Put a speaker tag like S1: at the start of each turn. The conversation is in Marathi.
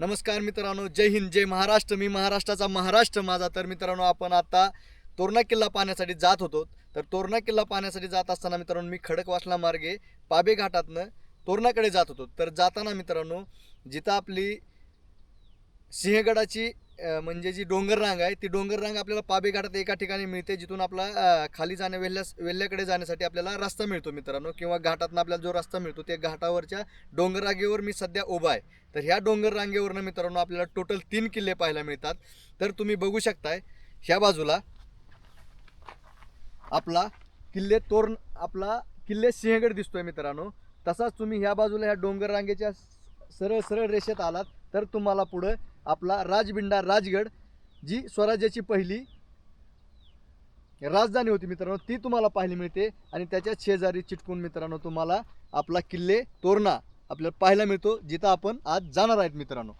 S1: नमस्कार मित्रांनो जय हिंद जय महाराष्ट्र. मी महाराष्ट्राचा महाराष्ट्र माझा. तर मित्रांनो आपण आता तोरणा किल्ला पाहण्यासाठी जात होतो. तर तोरणा किल्ला पाहण्यासाठी जात असताना मित्रांनो मी खडकवासला मार्गे पाबे घाटातनं तोरणाकडे जात होतो. तर जाताना मित्रांनो जिथं आपली सिंहगडाची म्हणजे जी डोंगर रांग आहे ती डोंगर रांग आपल्याला पाबे घाटात एका ठिकाणी मिळते जिथून आपला खाली जाण्या वेल्ल्या वेल्ल्याकडे जाण्यासाठी आपल्याला रस्ता मिळतो मित्रांनो. किंवा घाटातनं आपल्याला जो रस्ता मिळतो त्या घाटावरच्या डोंगर रांगेवर मी सध्या उभा आहे. तर ह्या डोंगर रांगेवरनं मित्रांनो आपल्याला टोटल तीन किल्ले पाहायला मिळतात. तर तुम्ही बघू शकताय ह्या बाजूला आपला किल्ले तोरण आपला किल्ले सिंहगड दिसतोय मित्रांनो. तसाच तुम्ही ह्या बाजूला ह्या डोंगर रांगेच्या सरळ सरळ रेषेत आलात तर तुम्हाला पुढं आपला राजबिंडा राजगड जी स्वराज्याची पहिली राजधानी होती मित्रांनो ती तुम्हाला पाहायला मिळते. आणि त्याच्या शेजारी चिटकून मित्रांनो तुम्हाला आपला किल्ले तोरणा आपल्याला पाहायला मिळतो जिथं आपण आज जाणार आहेत मित्रांनो.